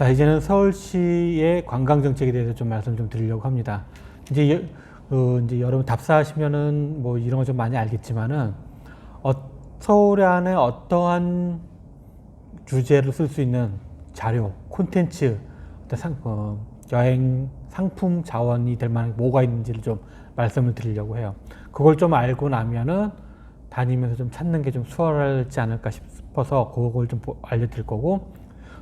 자, 이제는 서울시의 관광 정책에 대해서 좀 말씀 좀 드리려고 합니다. 이제, 여, 어, 이제 여러분 답사하시면은 뭐 이런 거 좀 많이 알겠지만은 어, 서울 안에 어떠한 주제를 쓸수 있는 자료, 콘텐츠, 상, 어, 여행 상품 자원이 될 만한 게 뭐가 있는지를 좀 말씀을 드리려고 해요. 그걸 좀 알고 나면은 다니면서 좀 찾는 게 좀 수월하지 않을까 싶어서 그걸 좀 보- 알려드릴 거고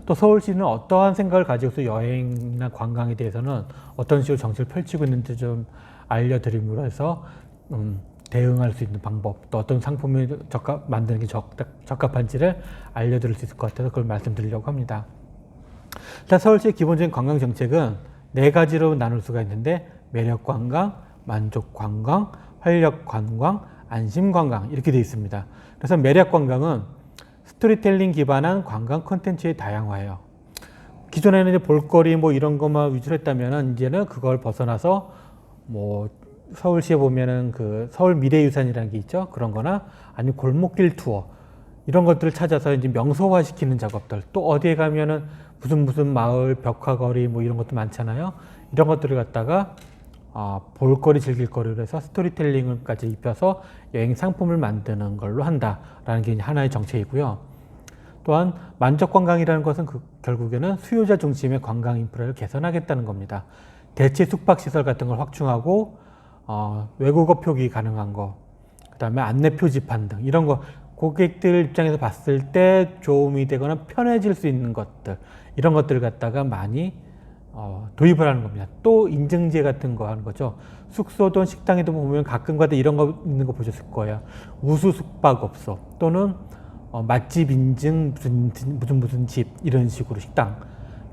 또 서울시는 어떠한 생각을 가지고서 여행이나 관광에 대해서는 어떤 식으로 정책을 펼치고 있는지 좀 알려드림으로 해서 음, 대응할 수 있는 방법 또 어떤 상품이 적합 만드는 게 적, 적합한지를 알려드릴 수 있을 것 같아서 그걸 말씀드리려고 합니다. 일단 서울시의 기본적인 관광 정책은 네 가지로 나눌 수가 있는데 매력 관광, 만족 관광, 활력 관광, 안심 관광 이렇게 되어 있습니다. 그래서 매력 관광은 스토리텔링 기반한 관광 콘텐츠의 다양화예요. 기존에는 이제 볼거리 뭐 이런 것만 위주로 했다면은 이제는 그걸 벗어나서 뭐 서울시에 보면은 그 서울 미래유산이라는 게 있죠. 그런 거나 아니면 골목길 투어 이런 것들을 찾아서 이제 명소화 시키는 작업들 또 어디에 가면은 무슨 무슨 마을 벽화거리 뭐 이런 것도 많잖아요. 이런 것들을 갖다가 아, 볼거리 즐길거리로 해서 스토리텔링을까지 입혀서 여행 상품을 만드는 걸로 한다라는 게 하나의 정책이고요. 또한 만족 관광이라는 것은 그 결국에는 수요자 중심의 관광 인프라를 개선하겠다는 겁니다. 대체 숙박 시설 같은 걸 확충하고 어, 외국어 표기 가능한 거, 그다음에 안내 표지판 등 이런 거 고객들 입장에서 봤을 때 도움이 되거나 편해질 수 있는 것들 이런 것들을 갖다가 많이 어, 도입을 하는 겁니다. 또 인증제 같은 거 하는 거죠. 숙소든 식당에도 보면 가끔가다 이런 거 있는 거 보셨을 거예요. 우수 숙박업소 또는 어, 맛집 인증 무슨 무슨 무슨 집 이런 식으로 식당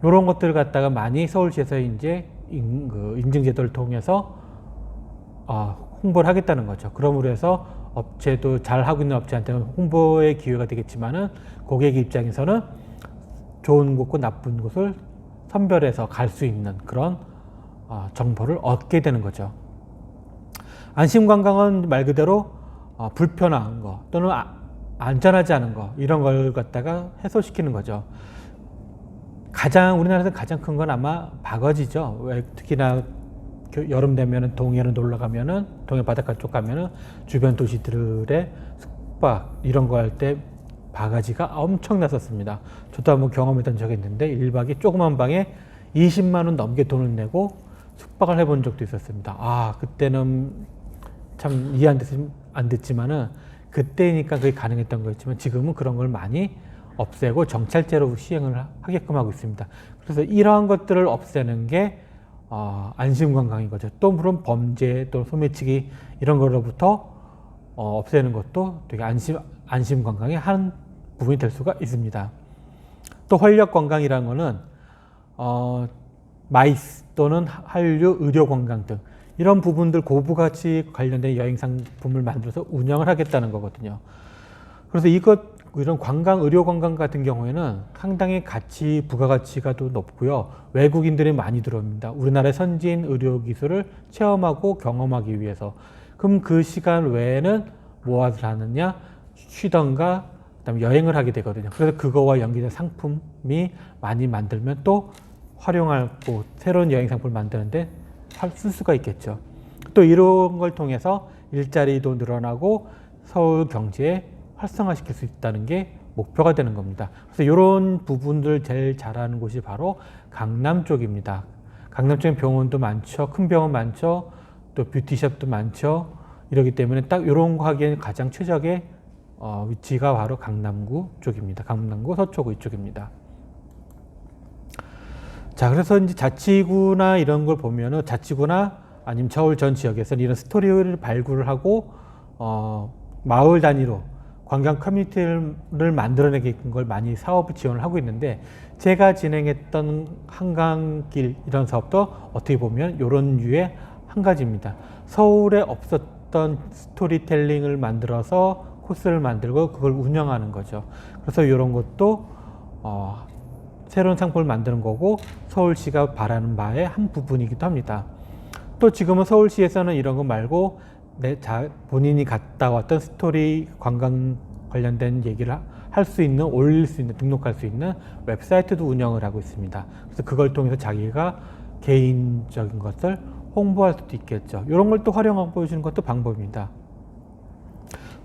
이런 것들을 갖다가 많이 서울시에서 이제 인, 그 인증제도를 통해서 어, 홍보를 하겠다는 거죠. 그러므로 해서 업체도 잘 하고 있는 업체한테는 홍보의 기회가 되겠지만은 고객 입장에서는 좋은 곳과 나쁜 곳을 선별해서 갈 수 있는 그런 어, 정보를 얻게 되는 거죠. 안심 관광은 말 그대로 어, 불편한 거 또는 아- 안전하지 않은 거 이런 걸 갖다가 해소시키는 거죠. 가장 우리나라에서 가장 큰 건 아마 바가지죠. 왜 특히나 겨- 여름 되면은 동해로 놀러 가면은 동해 바닷가 쪽 가면은 주변 도시들의 숙박 이런 거 할 때 바가지가 엄청났었습니다. 저도 한번 경험했던 적이 있는데 1박에 조그만 방에 20만 원 넘게 돈을 내고 숙박을 해본 적도 있었습니다. 아 그때는 참 이해 안, 됐, 안 됐지만은 그때니까 그게 가능했던 거였지만 지금은 그런 걸 많이 없애고 정찰제로 시행을 하- 하게끔 하고 있습니다. 그래서 이러한 것들을 없애는 게 어, 안심관광인 거죠. 또 물론 범죄 또 소매치기 이런 거로부터 어, 없애는 것도 되게 안심 안심관광의 한 부분이 될 수가 있습니다. 또 활력관광이라는 거는 어, 마이스 또는 한류 의료관광 등 이런 부분들 고부가치 관련된 여행 상품을 만들어서 운영을 하겠다는 거거든요. 그래서 이것 이런 관광 의료 관광 같은 경우에는 상당히 가치 부가가치가 또 높고요. 외국인들이 많이 들어옵니다. 우리나라의 선진 의료 기술을 체험하고 경험하기 위해서. 그럼 그 시간 외에는 무엇을 하느냐? 쉬던가 그다음에 여행을 하게 되거든요. 그래서 그거와 연계된 상품이 많이 만들면 또 활용하고 새로운 여행 상품을 만드는데 할- 쓸 수가 있겠죠. 또 이런 걸 통해서 일자리도 늘어나고 서울 경제에 활성화시킬 수 있다는 게 목표가 되는 겁니다. 그래서 이런 부분들 제일 잘하는 곳이 바로 강남 쪽입니다. 강남 쪽에 병원도 많죠. 큰 병원 많죠. 또 뷰티샵도 많죠. 이러기 때문에 딱 이런 거 하기에는 가장 최적의 어, 위치가 바로 강남구 쪽입니다. 강남구 서초구 이쪽입니다. 자, 그래서 이제 자치구나 이런 걸 보면은 자치구나 아니면 서울 전 지역에서는 이런 스토리를 발굴을 하고 어, 마을 단위로 관광 커뮤니티를 만들어내게끔 걸 많이 사업을 지원을 하고 있는데 제가 진행했던 한강길 이런 사업도 어떻게 보면 이런 류의 한 가지입니다. 서울에 없었던 스토리텔링을 만들어서 코스를 만들고 그걸 운영하는 거죠. 그래서 이런 것도 어, 새로운 상품을 만드는 거고 서울시가 바라는 바의 한 부분이기도 합니다. 또 지금은 서울시에서는 이런 거 말고 내 자, 본인이 갔다 왔던 스토리 관광 관련된 얘기를 할 수 있는 올릴 수 있는 등록할 수 있는 웹사이트도 운영을 하고 있습니다. 그래서 그걸 통해서 자기가 개인적인 것을 홍보할 수도 있겠죠. 이런 걸 또 활용하고 보여주는 것도 방법입니다.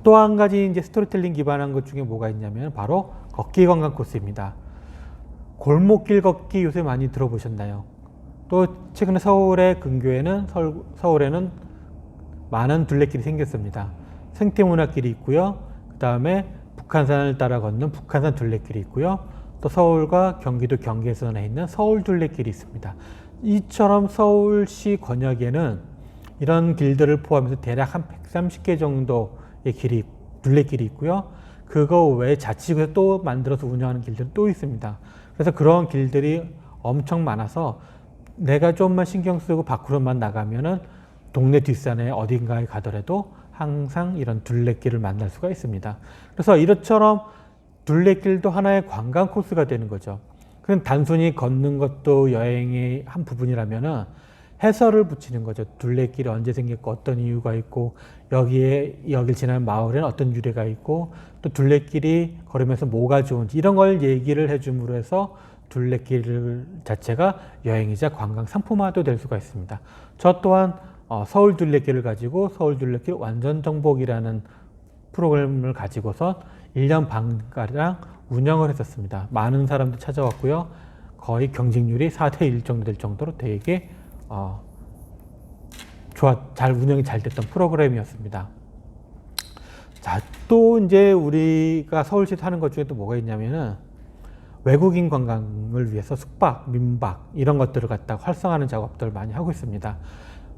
또 한 가지 이제 스토리텔링 기반한 것 중에 뭐가 있냐면 바로 걷기 관광 코스입니다. 골목길 걷기 요새 많이 들어보셨나요? 또 최근에 서울의 근교에는 서울, 서울에는 많은 둘레길이 생겼습니다. 생태문화길이 있고요. 그 다음에 북한산을 따라 걷는 북한산 둘레길이 있고요. 또 서울과 경기도 경계선에 있는 서울 둘레길이 있습니다. 이처럼 서울시 권역에는 이런 길들을 포함해서 대략 한 130개 정도의 길이 둘레길이 있고요. 그거 외에 자치구에서 또 만들어서 운영하는 길들은 또 있습니다. 그래서 그런 길들이 엄청 많아서 내가 좀만 신경 쓰고 밖으로만 나가면은 동네 뒷산에 어딘가에 가더라도 항상 이런 둘레길을 만날 수가 있습니다. 그래서 이렇처럼 둘레길도 하나의 관광 코스가 되는 거죠. 그럼 단순히 걷는 것도 여행의 한 부분이라면은 해설을 붙이는 거죠. 둘레길이 언제 생겼고 어떤 이유가 있고 여기에 여길 지나는 마을에는 어떤 유래가 있고 또 둘레길이 걸으면서 뭐가 좋은지 이런 걸 얘기를 해줌으로 해서 둘레길 자체가 여행이자 관광 상품화도 될 수가 있습니다. 저 또한 어, 서울 둘레길을 가지고 서울 둘레길 완전 정복이라는 프로그램을 가지고서 1년 반가량 운영을 했었습니다. 많은 사람들 찾아왔고요. 거의 경쟁률이 4대 1 정도 될 정도로 되게 어, 좋아, 잘 운영이 잘 됐던 프로그램이었습니다. 자, 또 이제 우리가 서울시에서 하는 것 중에 또 뭐가 있냐면은 외국인 관광을 위해서 숙박, 민박 이런 것들을 갖다가 활성화하는 작업들을 많이 하고 있습니다.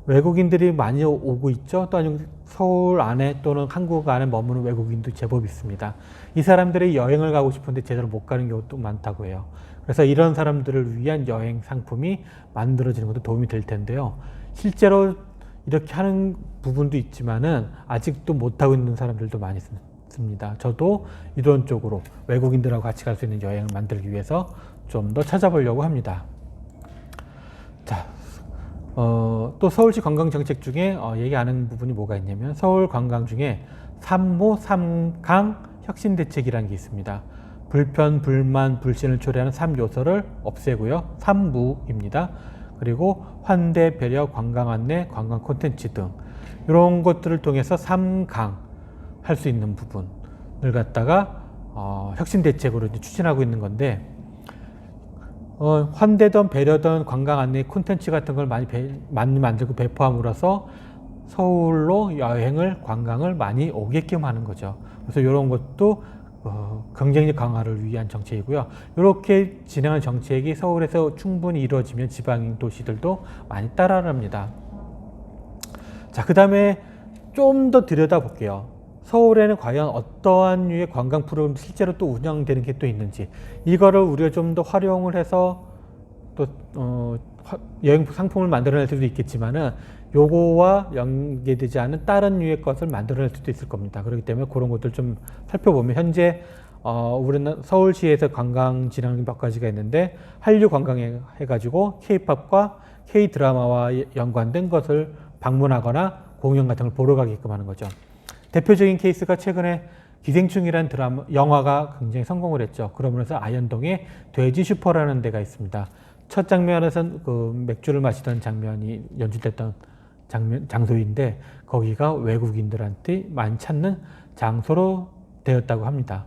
외국인들이 많이 오고 있죠. 또 아니면 서울 안에 또는 한국 안에 머무는 외국인도 제법 있습니다. 이 사람들이 여행을 가고 싶은데 제대로 못 가는 경우도 많다고 해요. 그래서 이런 사람들을 위한 여행 상품이 만들어지는 것도 도움이 될 텐데요. 실제로 이렇게 하는 부분도 있지만은 아직도 못하고 있는 사람들도 많이 있습니다. 저도 이런 쪽으로 외국인들하고 같이 갈 수 있는 여행을 만들기 위해서 좀 더 찾아보려고 합니다. 자, 어, 또 서울시 관광 정책 중에 어, 얘기 안 하는 부분이 뭐가 있냐면 서울 관광 중에 삼모 삼강 혁신 대책이라는 게 있습니다. 불편, 불만, 불신을 초래하는 삼 요소를 없애고요. 삼무입니다. 그리고 환대, 배려, 관광 안내, 관광 콘텐츠 등 이런 것들을 통해서 삼강 할 수 있는 부분을 갖다가 어, 혁신 대책으로 추진하고 있는 건데 어, 환대든 배려든 관광 안내 콘텐츠 같은 걸 많이, 배, 많이 만들고 배포함으로써 서울로 여행을 관광을 많이 오게끔 하는 거죠. 그래서 이런 것도 어, 경쟁력 강화를 위한 정책이고요. 이렇게 진행한 정책이 서울에서 충분히 이루어지면 지방 도시들도 많이 따라합니다. 자, 그 다음에 좀 더 들여다볼게요. 서울에는 과연 어떠한 류의 관광 프로그램 실제로 또 운영되는 게 또 있는지 이거를 우리가 좀 더 활용을 해서 또 어, 여행 상품을 만들어낼 수도 있겠지만은 요거와 연계되지 않은 다른 류의 것을 만들어낼 수도 있을 겁니다. 그렇기 때문에 그런 것들 좀 살펴보면 현재 어, 우리는 서울시에서 관광 진행 몇 가지가 있는데 한류 관광에 해가지고 K-팝과 K 드라마와 연관된 것을 방문하거나 공연 같은 걸 보러 가게끔 하는 거죠. 대표적인 케이스가 최근에 기생충이라는 드라마 영화가 굉장히 성공을 했죠. 그러면서 아현동에 돼지 슈퍼라는 데가 있습니다. 첫 장면에선 그 맥주를 마시던 장면이 연출됐던 장면 장소인데 거기가 외국인들한테 많이 찾는 장소로 되었다고 합니다.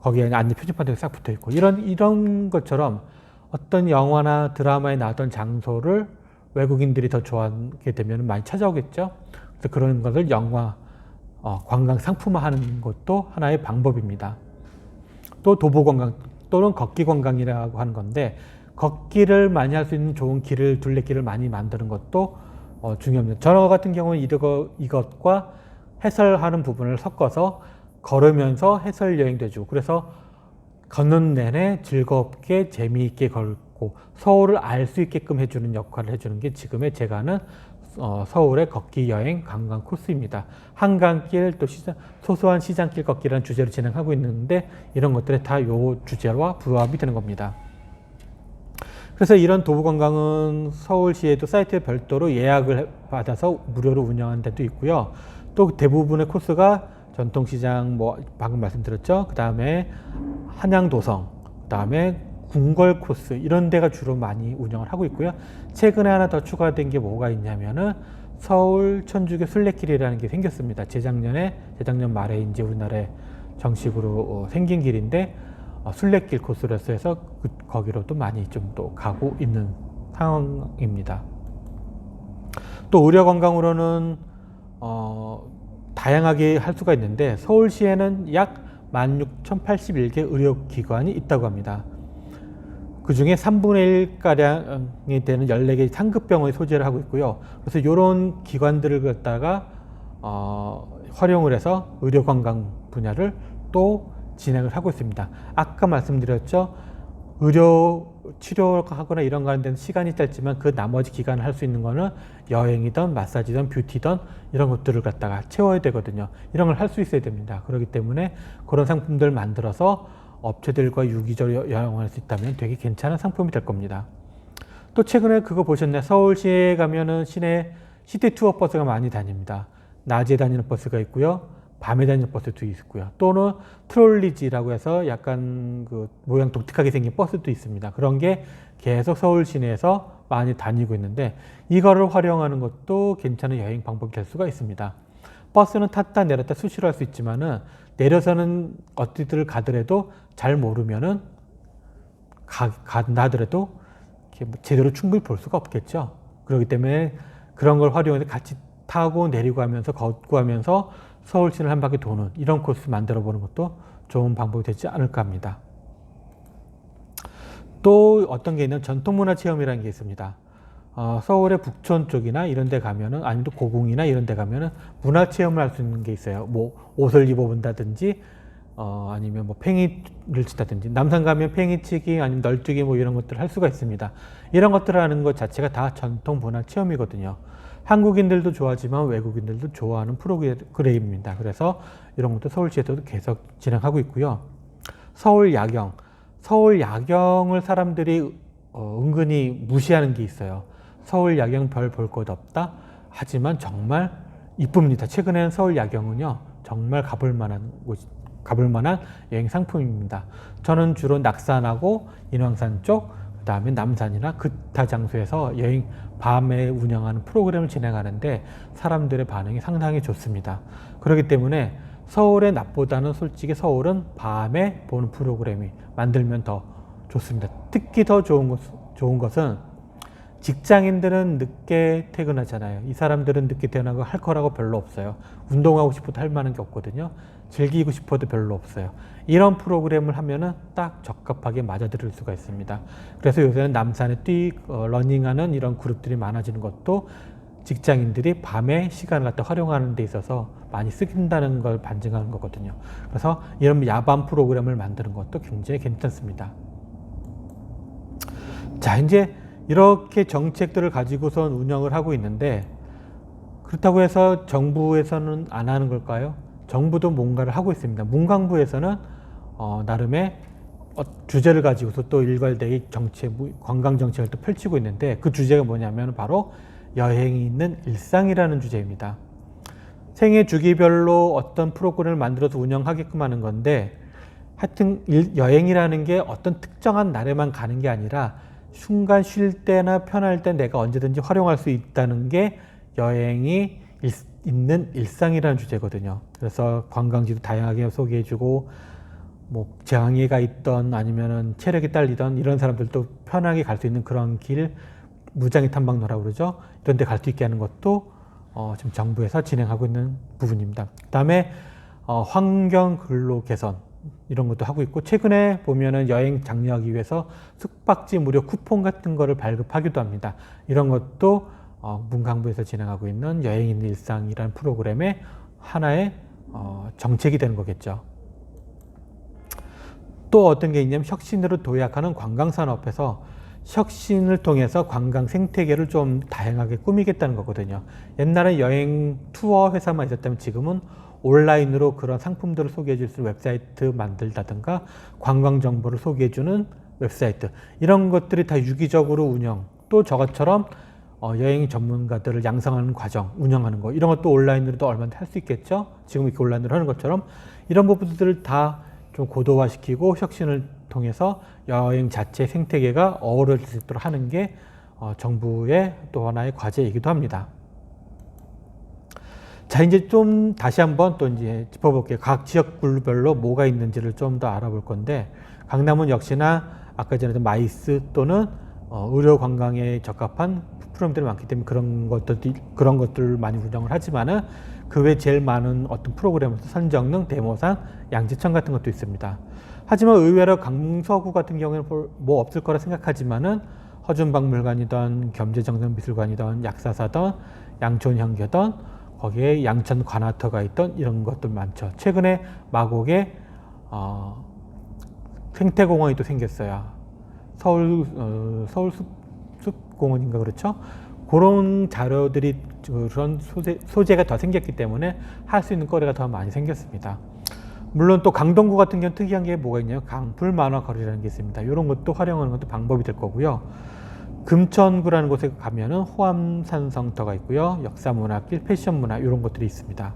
거기에 안내 표지판도 싹 붙어 있고 이런 이런 것처럼 어떤 영화나 드라마에 나왔던 장소를 외국인들이 더 좋아하게 되면 많이 찾아오겠죠. 그래서 그런 것을 영화 어, 관광 상품화하는 것도 하나의 방법입니다. 또 도보 관광 또는 걷기 관광이라고 하는 건데 걷기를 많이 할 수 있는 좋은 길을 둘레길을 많이 만드는 것도 어, 중요합니다. 저 같은 경우는 이거, 이것과 해설하는 부분을 섞어서 걸으면서 해설 여행도 해주고 그래서 걷는 내내 즐겁게 재미있게 걸고 서울을 알 수 있게끔 해주는 역할을 해주는 게 지금의 제가 하는 어, 서울의 걷기 여행 관광 코스입니다. 한강길 또 시장, 소소한 시장길 걷기라는 주제로 진행하고 있는데 이런 것들이 다요 주제와 부합이 되는 겁니다. 그래서 이런 도보 관광은 서울시에도 사이트에 별도로 예약을 받아서 무료로 운영하는 데도 있고요. 또 대부분의 코스가 전통시장 뭐 방금 말씀드렸죠. 그 다음에 한양도성, 그 다음에 궁궐 코스 이런 데가 주로 많이 운영을 하고 있고요. 최근에 하나 더 추가된 게 뭐가 있냐면은 서울 천주교 순례길이라는 게 생겼습니다. 재작년에 재작년 말에 이제 우리나라에 정식으로 어, 생긴 길인데 어, 순례길 코스로서 해서 그, 거기로도 많이 좀 또 가고 있는 상황입니다. 또 의료 관광으로는 어, 다양하게 할 수가 있는데 서울시에는 약 16,081개 의료기관이 있다고 합니다. 그 중에 3분의 1가량이 되는 14개 상급병원이 소재를 하고 있고요. 그래서 이런 기관들을 갖다가 어, 활용을 해서 의료 관광 분야를 또 진행을 하고 있습니다. 아까 말씀드렸죠. 의료 치료하거나 이런 거 하는 데는 시간이 짧지만 그 나머지 기간을 할 수 있는 거는 여행이든 마사지든 뷰티든 이런 것들을 갖다가 채워야 되거든요. 이런 걸 할 수 있어야 됩니다. 그렇기 때문에 그런 상품들 만들어서 업체들과 유기적으로 여행할 수 있다면 되게 괜찮은 상품이 될 겁니다. 또 최근에 그거 보셨나요? 서울시에 가면은 시내 시티 투어 버스가 많이 다닙니다. 낮에 다니는 버스가 있고요. 밤에 다니는 버스도 있고요. 또는 트롤리지라고 해서 약간 그 모양 독특하게 생긴 버스도 있습니다. 그런 게 계속 서울 시내에서 많이 다니고 있는데 이거를 활용하는 것도 괜찮은 여행 방법이 될 수가 있습니다. 버스는 탔다 내렸다 수시로 할 수 있지만은 내려서는 어디를 가더라도 잘 모르면은 가, 간다더라도 뭐 제대로 충분히 볼 수가 없겠죠. 그렇기 때문에 그런 걸 활용해서 같이 타고 내리고 하면서 걷고 하면서 서울 시를 한 바퀴 도는 이런 코스 만들어 보는 것도 좋은 방법이 되지 않을까 합니다. 또 어떤 게 있는 전통문화 체험이라는 게 있습니다. 어, 서울의 북촌 쪽이나 이런 데 가면은 아니면 또 고궁이나 이런 데 가면은 문화 체험을 할 수 있는 게 있어요. 뭐 옷을 입어 본다든지 어, 아니면 뭐 팽이를 치다든지 남산 가면 팽이치기 아니면 널뛰기 뭐 이런 것들을 할 수가 있습니다. 이런 것들을 하는 것 자체가 다 전통 문화 체험이거든요. 한국인들도 좋아하지만 외국인들도 좋아하는 프로그램입니다. 그래서 이런 것도 서울시에서도 계속 진행하고 있고요. 서울 야경. 서울 야경을 사람들이 어, 은근히 무시하는 게 있어요. 서울 야경 별 볼 것 없다. 하지만 정말 이쁩니다. 최근에는 서울 야경은요, 정말 가볼 만한 곳, 가볼 만한 여행 상품입니다. 저는 주로 낙산하고 인왕산 쪽, 그 다음에 남산이나 그타 장소에서 여행 밤에 운영하는 프로그램을 진행하는데 사람들의 반응이 상당히 좋습니다. 그렇기 때문에 서울의 낮보다는 솔직히 서울은 밤에 보는 프로그램이 만들면 더 좋습니다. 특히 더 좋은, 것, 좋은 것은 직장인들은 늦게 퇴근하잖아요. 이 사람들은 늦게 퇴근하고 할 거라고 별로 없어요. 운동하고 싶어도 할 만한 게 없거든요. 즐기고 싶어도 별로 없어요. 이런 프로그램을 하면은 딱 적합하게 맞아들일 수가 있습니다. 그래서 요새는 남산에 뛰, 어, 러닝하는 이런 그룹들이 많아지는 것도 직장인들이 밤에 시간을 갖다 활용하는 데 있어서 많이 쓰긴다는 걸 반증하는 거거든요. 그래서 이런 야밤 프로그램을 만드는 것도 굉장히 괜찮습니다. 자, 이제 이렇게 정책들을 가지고선 운영을 하고 있는데 그렇다고 해서 정부에서는 안 하는 걸까요? 정부도 뭔가를 하고 있습니다. 문광부에서는 어, 나름의 어, 주제를 가지고서 또 일괄되게 정책, 관광 정책을 또 펼치고 있는데 그 주제가 뭐냐면 바로 여행이 있는 일상이라는 주제입니다. 생애 주기별로 어떤 프로그램을 만들어서 운영하게끔 하는 건데 하여튼 일, 여행이라는 게 어떤 특정한 날에만 가는 게 아니라 순간 쉴 때나 편할 때 내가 언제든지 활용할 수 있다는 게 여행이 일, 있는 일상이라는 주제거든요. 그래서 관광지도 다양하게 소개해주고 뭐 장애가 있던 아니면은 체력이 딸리던 이런 사람들도 편하게 갈 수 있는 그런 길 무장애 탐방로라고 그러죠. 이런 데 갈 수 있게 하는 것도 어, 지금 정부에서 진행하고 있는 부분입니다. 그다음에 어, 환경 근로 개선 이런 것도 하고 있고 최근에 보면은 여행 장려하기 위해서 숙박지 무료 쿠폰 같은 거를 발급하기도 합니다. 이런 것도 어, 문광부에서 진행하고 있는 여행 있는 일상이라는 프로그램의 하나의 어, 정책이 되는 거겠죠. 또 어떤 게 있냐면 혁신으로 도약하는 관광산업에서 혁신을 통해서 관광 생태계를 좀 다양하게 꾸미겠다는 거거든요. 옛날에 여행 투어 회사만 있었다면 지금은 온라인으로 그런 상품들을 소개해 줄 수 있는 웹사이트 만들다든가 관광 정보를 소개해 주는 웹사이트 이런 것들이 다 유기적으로 운영 또 저것처럼 어, 여행 전문가들을 양성하는 과정, 운영하는 거 이런 것도 온라인으로도 얼마나 할 수 있겠죠. 지금 이렇게 온라인으로 하는 것처럼 이런 부분들을 다 좀 고도화시키고 혁신을 통해서 여행 자체 생태계가 어우러질 수 있도록 하는 게 어, 정부의 또 하나의 과제이기도 합니다. 자 이제 좀 다시 한번 또 이제 짚어볼게요. 각 지역별로 뭐가 있는지를 좀 더 알아볼 건데 강남은 역시나 아까 전에 도 마이스 또는 어, 의료 관광에 적합한 프로그램들이 많기 때문에 그런 것들 그런 것들을 많이 운영을 하지만은 그 외 제일 많은 어떤 프로그램에서 선정릉, 대모산, 양지천 같은 것도 있습니다. 하지만 의외로 강서구 같은 경우에는 볼- 뭐 없을 거라 생각하지만은 허준박물관이던 겸재정전미술관이던 약사사던 양촌향교던 거기에 양천 관아터가 있던 이런 것들 많죠. 최근에 마곡에 어, 생태공원이 또 생겼어요. 서울 어, 서울 숲, 숲 공원인가 그렇죠? 그런 자료들이 그런 소재, 소재가 더 생겼기 때문에 할 수 있는 거리가 더 많이 생겼습니다. 물론 또 강동구 같은 경우는 특이한 게 뭐가 있냐면 강풀 만화 거리라는 게 있습니다. 이런 것도 활용하는 것도 방법이 될 거고요. 금천구라는 곳에 가면은 호암산성터가 있고요. 역사문화길, 패션문화 이런 것들이 있습니다.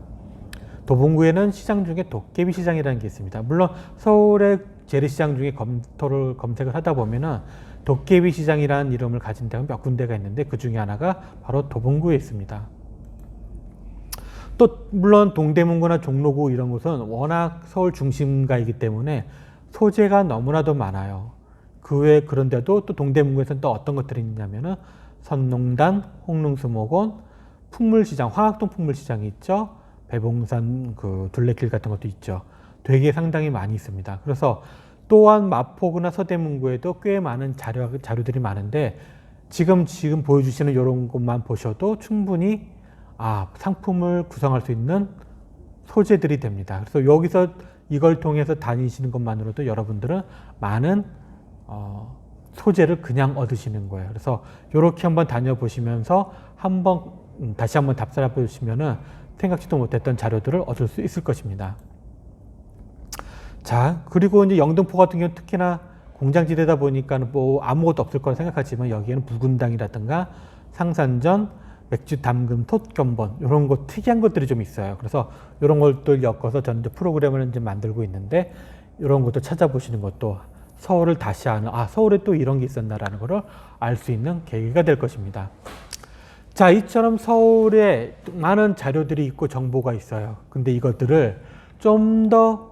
도봉구에는 시장 중에 도깨비 시장이라는 게 있습니다. 물론 서울의 재래시장 중에 검토를 검색을 하다 보면은 도깨비 시장이라는 이름을 가진 데가 몇 군데가 있는데 그 중에 하나가 바로 도봉구에 있습니다. 또 물론 동대문구나 종로구 이런 곳은 워낙 서울 중심가이기 때문에 소재가 너무나도 많아요. 그 외에 그런데도 또 동대문구에서는 또 어떤 것들이 있냐면은 선농단, 홍릉수목원, 풍물시장, 화학동 풍물시장이 있죠. 배봉산 그 둘레길 같은 것도 있죠. 되게 상당히 많이 있습니다. 그래서 또한 마포구나 서대문구에도 꽤 많은 자료, 자료들이 많은데 지금 지금 보여주시는 이런 것만 보셔도 충분히 아 상품을 구성할 수 있는 소재들이 됩니다. 그래서 여기서 이걸 통해서 다니시는 것만으로도 여러분들은 많은 어, 소재를 그냥 얻으시는 거예요. 그래서 이렇게 한번 다녀보시면서 한번 음, 다시 한번 답사해 보시면은 생각지도 못했던 자료들을 얻을 수 있을 것입니다. 자, 그리고 이제 영등포 같은 경우는 특히나 공장지대다 보니까 뭐 아무것도 없을 거라 생각하지만 여기에는 붉은당이라든가 상산전, 맥주 담금 톳견본 이런 것 특이한 것들이 좀 있어요. 그래서 이런 것들 엮어서 저는 이제 프로그램을 이제 만들고 있는데 이런 것도 찾아보시는 것도 서울을 다시 아는 아 서울에 또 이런 게 있었나라는 것을 알 수 있는 계기가 될 것입니다. 자, 이처럼 서울에 많은 자료들이 있고 정보가 있어요. 근데 이것들을 좀더 어,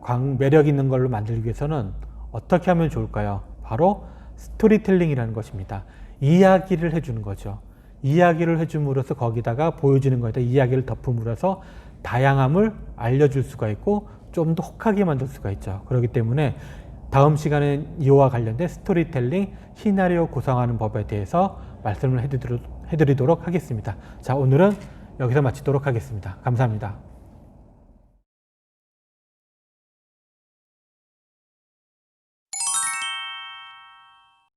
광, 매력 있는 걸로 만들기 위해서는 어떻게 하면 좋을까요? 바로 스토리텔링이라는 것입니다. 이야기를 해주는 거죠. 이야기를 해줌으로써 거기다가 보여지는 거에다 이야기를 덮음으로써 다양함을 알려줄 수가 있고 좀 더 혹하게 만들 수가 있죠. 그렇기 때문에 다음 시간에 이와 관련된 스토리텔링, 시나리오 구성하는 법에 대해서 말씀을 해드리도록 하겠습니다. 자, 오늘은 여기서 마치도록 하겠습니다. 감사합니다.